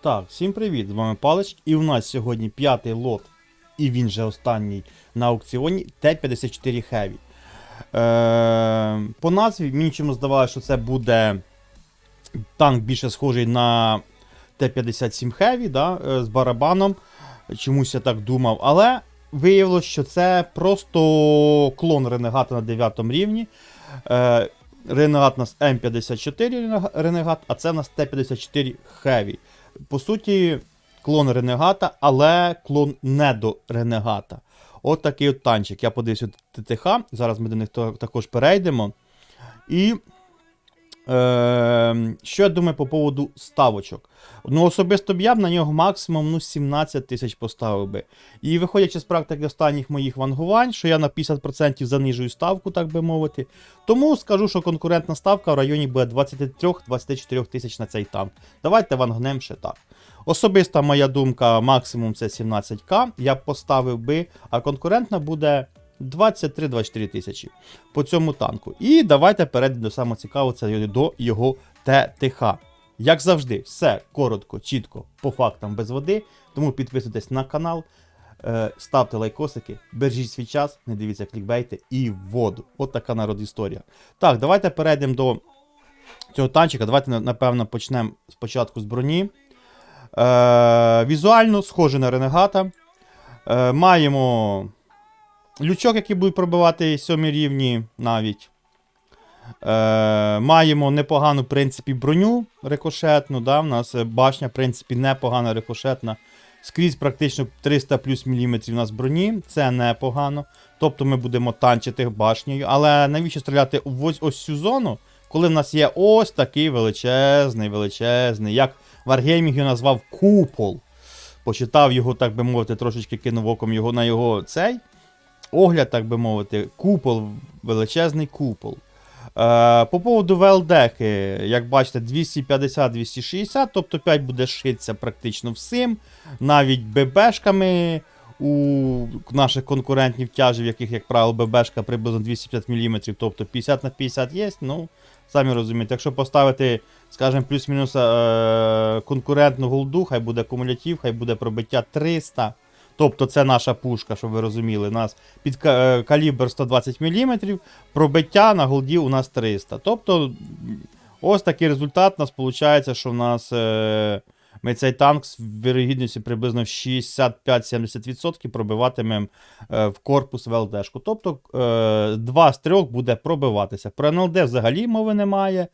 Так, всім привіт! З вами Палич, і у нас сьогодні п'ятий лот, і він же останній на аукціоні Т-54 Heavy. Е, по назві мені чому здавалося, що це буде танк більше схожий на Т-57 Heavy да, е, з барабаном. Чомусь я так думав, але виявилось, що це просто клон Ренегата на 9 рівні. Е, Ренегат у нас М54 Ренегат, а це у нас Т-54 Heavy. По суті, клон Ренегата, але клон не до Ренегата. От такий от танчик. Я подивився ТТХ. Зараз ми до них також перейдемо. І що я думаю по поводу ставочок? Ну, особисто б я б на нього максимум ну, 17 тисяч поставив би. І виходячи з практики останніх моїх вангувань, що я на 50% занижую ставку, так би мовити. Тому скажу, що конкурентна ставка в районі буде 23-24 тисяч на цей танк. Давайте вангнем ще так. Особиста моя думка, максимум це 17к. Я б поставив би, а конкурентна буде 23-24 тисячі по цьому танку. І давайте перейдемо до самого цікавого, це до його ТТХ. Як завжди, все коротко, чітко, по фактам без води. Тому підписуйтесь на канал, е, ставте лайкосики, бережіть свій час, не дивіться клікбейти і воду. От така народ історія. Так, давайте перейдемо до цього танчика. Давайте, напевно, почнемо спочатку з броні. Е, візуально схоже на ренегата. Е, маємо лючок, який буде пробивати сьомі рівні навіть. Е, маємо непогану, в принципі, броню рикошетну. Да? У нас е, башня, в принципі, непогана рикошетна. Скрізь практично 300 плюс міліметрів у нас броні. Це непогано. Тобто ми будемо танчити башнею. Але навіщо стріляти в ось, ось цю зону, коли в нас є ось такий величезний, величезний, як Wargaming його назвав купол. Почитав його, так би мовити, трошечки кинув оком його на його цей огляд, так би мовити, купол, величезний купол. Е, по поводу ВЛДхи, як бачите, 250-260, тобто 5 буде шитися практично всім, навіть ББшками у наших конкурентів тяжів, яких, як правило, ББшка приблизно 250 мм, тобто 50 на 50 є. Ну, самі розумієте, якщо поставити, скажімо, плюс-мінус е, конкурентну голду, хай буде кумулятив, хай буде пробиття 300. Тобто це наша пушка, щоб ви розуміли. У нас під е, калібр 120 мм, пробиття на голді у нас 300. Тобто, ось такий результат у нас виходить, що в нас е, ми цей танк з вірогідністю приблизно 65-70% пробиватимемо е, в корпус ВЛДшку. Тобто два з трьох буде пробиватися. Про НЛД взагалі мови немає.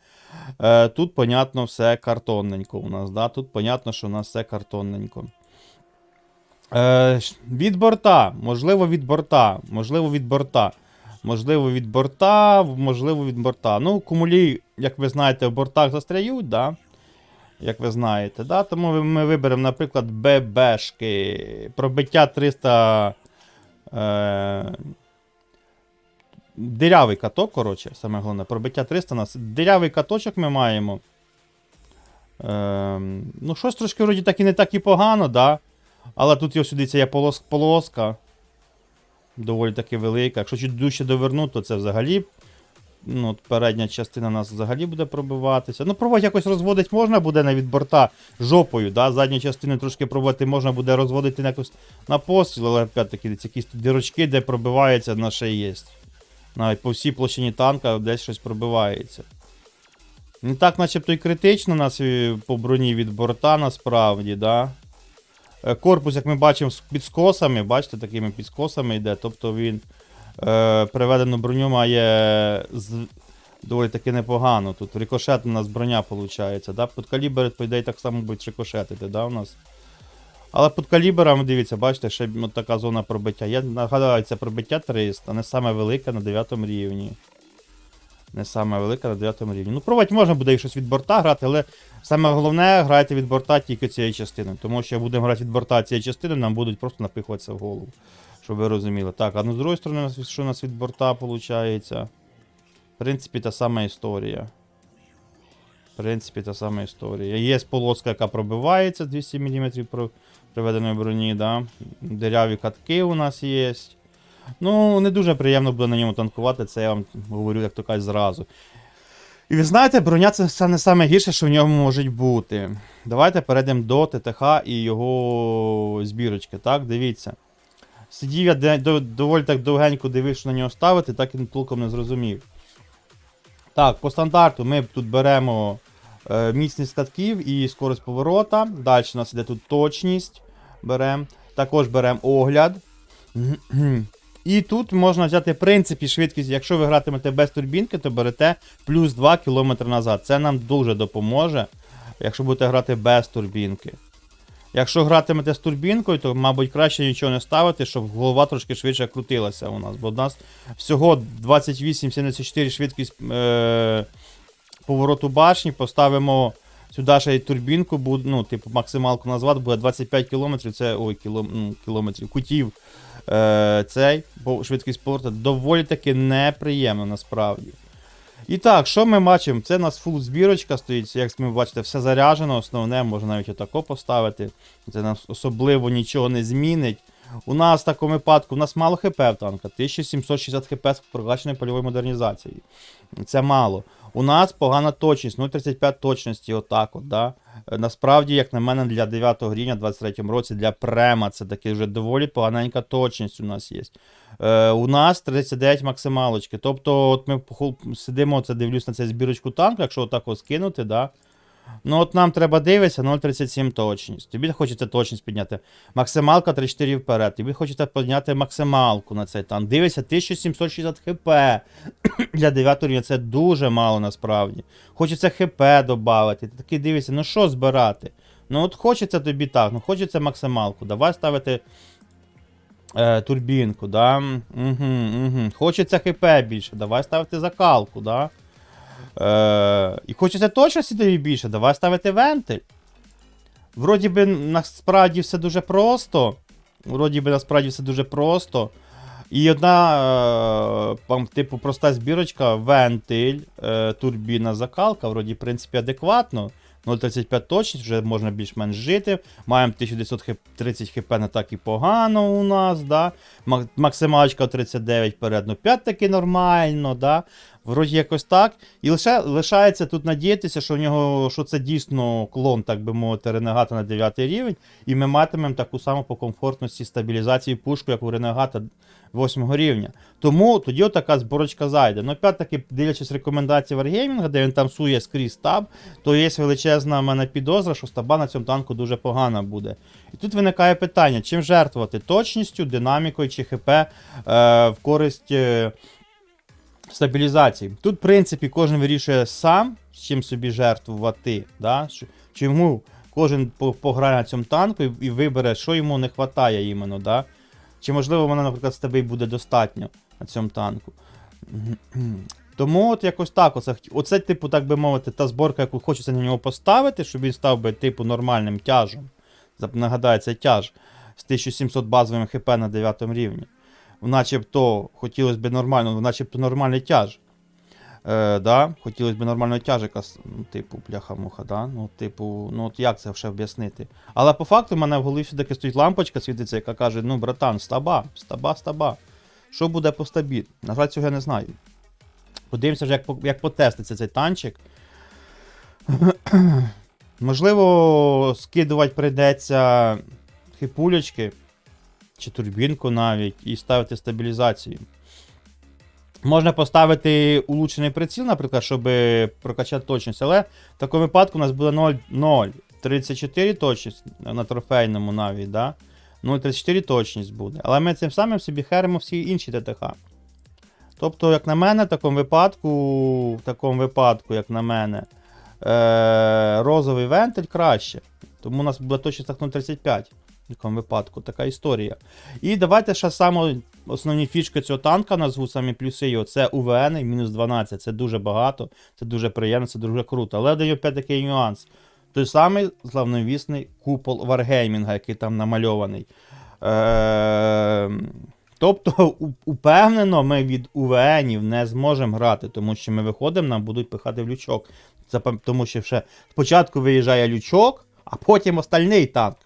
Тут, понятно, все картонненько у нас. Да? Тут, понятно, що у нас все картонненько. Е, від борта, можливо, від борта, можливо, від борта. Можливо, від борта, можливо, від борта. Ну, кумулі, як ви знаєте, в бортах застряють, да? Як ви знаєте, да? Тому ми виберемо, наприклад, ББшки. Пробиття 300. Е... Дирявий каток, коротше, саме головне. Пробиття 300 нас. Дирявий каточок ми маємо. Е... Ну, щось трошки вроді так і не так і погано, да? Але тут його сюди є полос, полоска. Доволі таки велика. Якщо чуть дужче довернути, то це взагалі. Ну, передня частина нас взагалі буде пробиватися. Ну, пробувати якось розводити можна буде навіть борта жопою. Да? Задню частину трошки пробувати можна буде розводити якось на постріл, але опять-таки якісь дірочки, де пробивається, ще є. Навіть по всій площині танка десь щось пробивається. Не так, начебто, і критично нас по броні від борта насправді, да? Е, Корпус, як ми бачимо, з підскосами, бачите, такими підскосами йде. Тобто він е, приведену броню має з, доволі таки непогано. Тут нас броня виходить. Да? Під калібр, по ідеї, так само будуть рикошетити, да, у нас. Але під калібром, дивіться, бачите, ще от така зона пробиття. Я нагадаю, це пробиття 300, не саме велике на 9 рівні. Не саме велика на 9 рівні. Ну, пробувати можна буде і щось від борта грати, але саме головне грайте від борта тільки цієї частини. Тому що будемо грати від борта цієї частини, нам будуть просто напихуватися в голову. Щоб ви розуміли. Так, а ну з другої сторони, що у нас від борта виходить? В принципі, та сама історія. В принципі, та сама історія. Є полоска, яка пробивається 200 мм приведеної броні, да? Диряві катки у нас є. Ну, не дуже приємно буде на ньому танкувати, це я вам говорю, як то кажуть, зразу. І ви знаєте, броня це не саме гірше, що в ньому може бути. Давайте перейдемо до ТТХ і його збірочки. Так, дивіться. Сидів я доволі так довгенько дивився, на нього ставити, так і толком не зрозумів. Так, по стандарту ми тут беремо е, міцність катків і скорость поворота. Далі у нас іде тут точність. Беремо. Також беремо огляд. І тут можна взяти, в принципі, швидкість. Якщо ви гратимете без турбінки, то берете плюс 2 км назад. Це нам дуже допоможе, якщо будете грати без турбінки. Якщо гратимете з турбінкою, то, мабуть, краще нічого не ставити, щоб голова трошки швидше крутилася у нас. Бо у нас всього 28-74 швидкість е- повороту башні. Поставимо сюди ще й турбінку, буде, ну, типу, максималку назвати, буде 25 км, це ой, ну, кілометрів, кутів. Е, цей, бо швидкість повороту доволі таки неприємно насправді. І так, що ми бачимо? Це у нас фул збірочка стоїть, як ви бачите, все заряджено, основне, можна навіть отако поставити. Це нас особливо нічого не змінить. У нас в такому випадку у нас мало хп в танка, 1760 хп з прокачаної польової модернізації. Це мало. У нас погана точність, 0,35 точності, отак от, да. Е, Насправді, як на мене, для 9 рівня в 23 році для према це таки вже доволі поганенька точність у нас є. Е, у нас 39 максималочки. Тобто, от ми сидимо, це дивлюсь на цю збірочку танку, якщо отак от скинути, да. Ну от нам треба дивитися 0,37 точність. Тобі хочеться точність підняти. Максималка 3-4 вперед. Тобі хочеться підняти максималку на цей танк. Дивися, 1760 хп. Для 9 рівня це дуже мало насправді. Хочеться хп додати. Ти такий дивишся, ну що збирати? Ну от хочеться тобі так, ну хочеться максималку. Давай ставити е, турбінку, да? Угу, угу. Хочеться хп більше, давай ставити закалку, да? Е, і хочеться точності тобі більше, давай ставити вентиль. Вроді би, насправді все дуже просто. Вроді би, насправді все дуже просто. І одна, е, типу, проста збірочка, вентиль, е, турбіна, закалка, вроді, в принципі, адекватно. 0,35 точність, вже можна більш-менш жити. Маємо 1930 хп не так і погано у нас, да? Максималочка 39 перед, ну 5 таки нормально, да? Вроді якось так. І лише лишається тут надіятися, що в нього що це дійсно клон, так би мовити, ренегата на 9 рівень, і ми матимемо таку саму по комфортності стабілізації пушку, як у ренегата 8 рівня. Тому тоді така зборочка зайде. Ну, опять таки, дивлячись рекомендації Wargaming, де він там сує скрізь стаб, то є величезна в мене підозра, що стаба на цьому танку дуже погана буде. І тут виникає питання: чим жертвувати точністю, динамікою чи ХП е, в користь. Е, стабілізації. Тут, в принципі, кожен вирішує сам, з чим собі жертвувати. Да? Чому кожен пограє на цьому танку і вибере, що йому не вистачає іменно. Да? Чи можливо вона, наприклад, з тебе й буде достатньо на цьому танку. Тому от якось так. Оце, оце, типу, так би мовити, та зборка, яку хочеться на нього поставити, щоб він став би, типу, нормальним тяжем. Нагадаю, це тяж з 1700 базовим хп на 9 рівні начебто хотілося б нормально, начебто нормальний тяж. Е, да? Хотілося б нормального тяжика, ну, типу, пляха-муха, да? ну, типу, ну от як це ще об'яснити? Але по факту в мене в голові все-таки стоїть лампочка світиться, яка каже: ну, братан, стаба, стаба, стаба. Що буде по стабі? На жаль, цього я не знаю. Подивимося, вже, як, як потеститься цей танчик. Можливо, скидувати прийдеться хипулечки чи турбінку навіть, і ставити стабілізацію. Можна поставити улучшений приціл, наприклад, щоб прокачати точність, але в такому випадку у нас буде 0,34 точність на трофейному навіть, да? 0,34 точність буде. Але ми цим самим собі херимо всі інші ТТХ. Тобто, як на мене, в такому випадку, в такому випадку, як на мене, е- розовий вентиль краще. Тому у нас буде точність так 0,35 в якому випадку така історія. І давайте ще саме основні фішки цього танка назву самі плюси його. Це УВН мінус 12. Це дуже багато, це дуже приємно, це дуже круто. Але даю опять такий нюанс. Той самий славновісний купол Wargaming, який там намальований. Е- Тобто, упевнено, ми від УВНів не зможемо грати, тому що ми виходимо, нам будуть пихати в лючок. Це тому що ще спочатку виїжджає лючок, а потім остальний танк.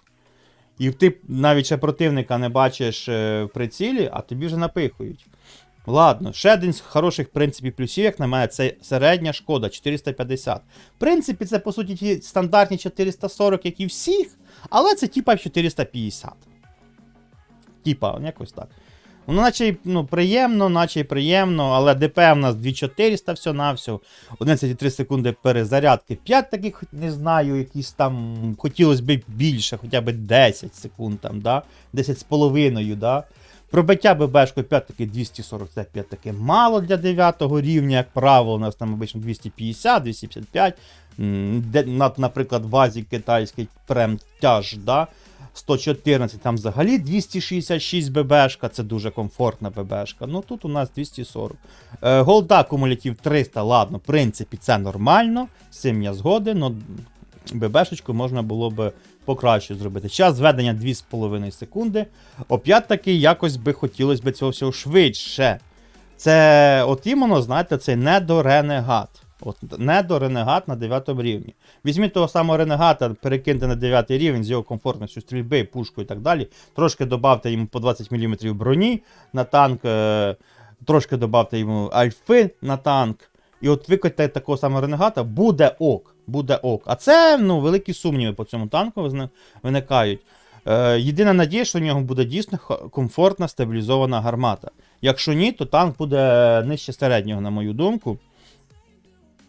І ти навіть ще противника не бачиш е, в прицілі, а тобі вже напихують. Ладно, ще один з хороших в плюсів, як на мене, це середня шкода 450. В принципі, це по суті ті стандартні 440, як і всіх, але це типа 450. Типа, якось так. Воно наче й, ну, приємно, наче й приємно, але ДП в нас 2400 все на все. 11,3 секунди перезарядки. 5 таких, не знаю, якісь там хотілося б більше, хоча б 10 секунд там, да? 10 з половиною, да? Пробиття ББшкою 5 таки 240, це 5 таки мало для 9 рівня, як правило, у нас там обично 250, 255. Де, наприклад, вазі китайський прем тяж, да? 114, там взагалі 266 ББшка, це дуже комфортна ББшка. Ну тут у нас 240. Е, голда кумулятив 300, ладно, в принципі, це нормально. З цим я згоден, але ББшечку можна було би покраще зробити. Час зведення 2,5 секунди. Опять-таки, якось би хотілося б цього всього швидше. Це, от іменно, знаєте, це недоренегат. От недоренегат на 9 рівні. Візьміть того самого ренегата, перекиньте на 9 рівень з його комфортністю стрільби, пушкою і так далі. Трошки додавте йому по 20 мм броні на танк, е, трошки додавте йому альфи на танк. І от викотьте такого самого ренегата, буде ок. Буде ок. А це ну, великі сумніви по цьому танку виникають. Е, єдина надія, що в нього буде дійсно комфортна стабілізована гармата. Якщо ні, то танк буде нижче середнього, на мою думку.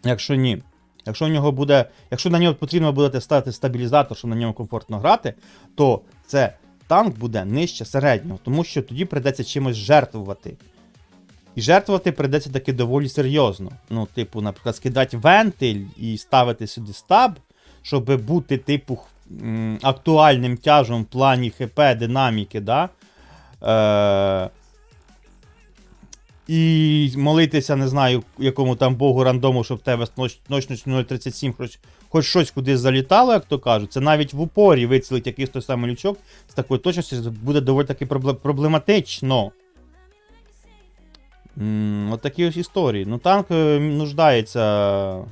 Якщо ні. Якщо, в нього буде, якщо на нього потрібно буде ставити стабілізатор, щоб на ньому комфортно грати, то це танк буде нижче середнього, тому що тоді прийдеться чимось жертвувати. І жертвувати прийдеться таки доволі серйозно. Ну, типу, наприклад, скидати вентиль і ставити сюди стаб, щоб бути, типу, актуальним тяжом в плані ХП, динаміки, да? Е- і молитися, не знаю, якому там богу рандому, щоб в тебе з 0.37 хоч, хоч щось кудись залітало, як то кажуть. Це навіть в упорі вицілить якийсь той самий лючок з такою точністю буде доволі таки проблематично. М, От такі ось історії. Ну, танк е, нуждається.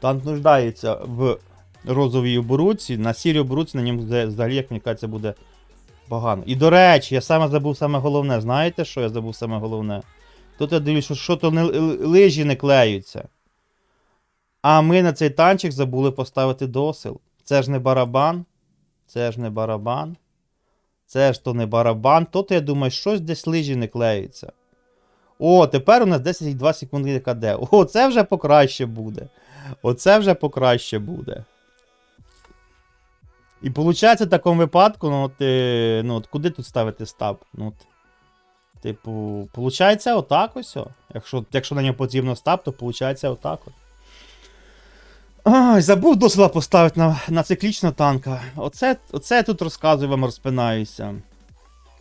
Танк нуждається в розовій оборудці. На сірій оборудці на ньому взагалі, як мені кажеться, буде погано. І до речі, я саме забув саме головне. Знаєте, що я забув саме головне? Тут я дивлюсь, що, що то не, лижі не клеються. А ми на цей танчик забули поставити досил. Це ж не барабан. Це ж не барабан. Це ж то не барабан. То, то я думаю, щось десь лижі не клеються. О, тепер у нас 10,2 секунди КД. О, це вже покраще буде. Оце вже покраще буде. І виходить, в такому випадку, ну, от, е, ну, от куди тут ставити стаб? Ну, от, типу, виходить отак ось. Якщо, якщо на нього потрібно стаб, то виходить отак от. Ай, забув досила поставити на, на циклічного танка. Оце, оце я тут розказую вам, розпинаюся.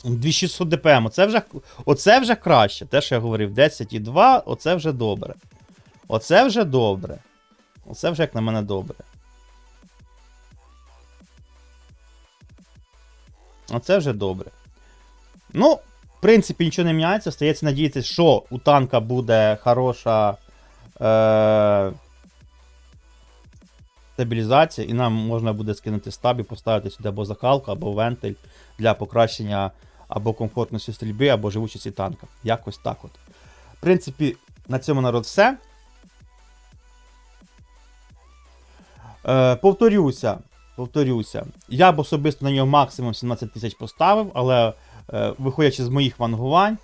2600 ДПМ, оце вже, оце вже краще. Те, що я говорив, 10,2, оце вже добре. Оце вже добре. Оце вже як на мене добре. Оце вже добре. Ну, в принципі, нічого не міняється. Стається надіятися, що у танка буде хороша е- стабілізація, і нам можна буде скинути стаб і поставити сюди або закалку, або вентиль для покращення або комфортності стрільби, або живучості танка. Якось так от. В принципі, на цьому народ все. Е, повторюся, повторюся. Я б особисто на нього максимум 17 тисяч поставив, але е, виходячи з моїх вангувань,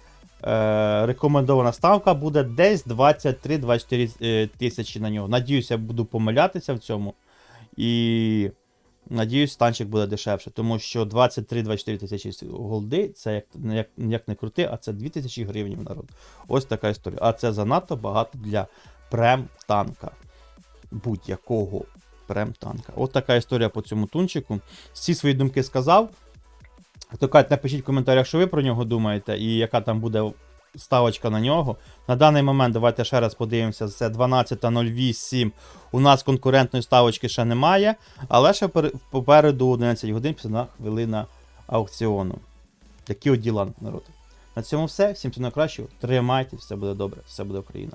е, рекомендована ставка буде десь 23-24 е, тисячі на нього. Надіюся, я буду помилятися в цьому. І надіюсь, танчик буде дешевше, тому що 23-24 тисячі голди це як, як, як не крути, а це 2000 гривень народ. Ось така історія. А це занадто багато для прем-танка. Будь-якого прем-танка. От така історія по цьому тунчику. Всі свої думки сказав. То кажуть, напишіть в коментарях, що ви про нього думаєте, і яка там буде ставочка на нього. На даний момент давайте ще раз подивимося. Це 12.08. У нас конкурентної ставочки ще немає, але ще попереду 11 годин 51 хвилина аукціону. Такі от діла, народ. На цьому все. Всім всього найкращого. Тримайте, все буде добре, все буде Україна.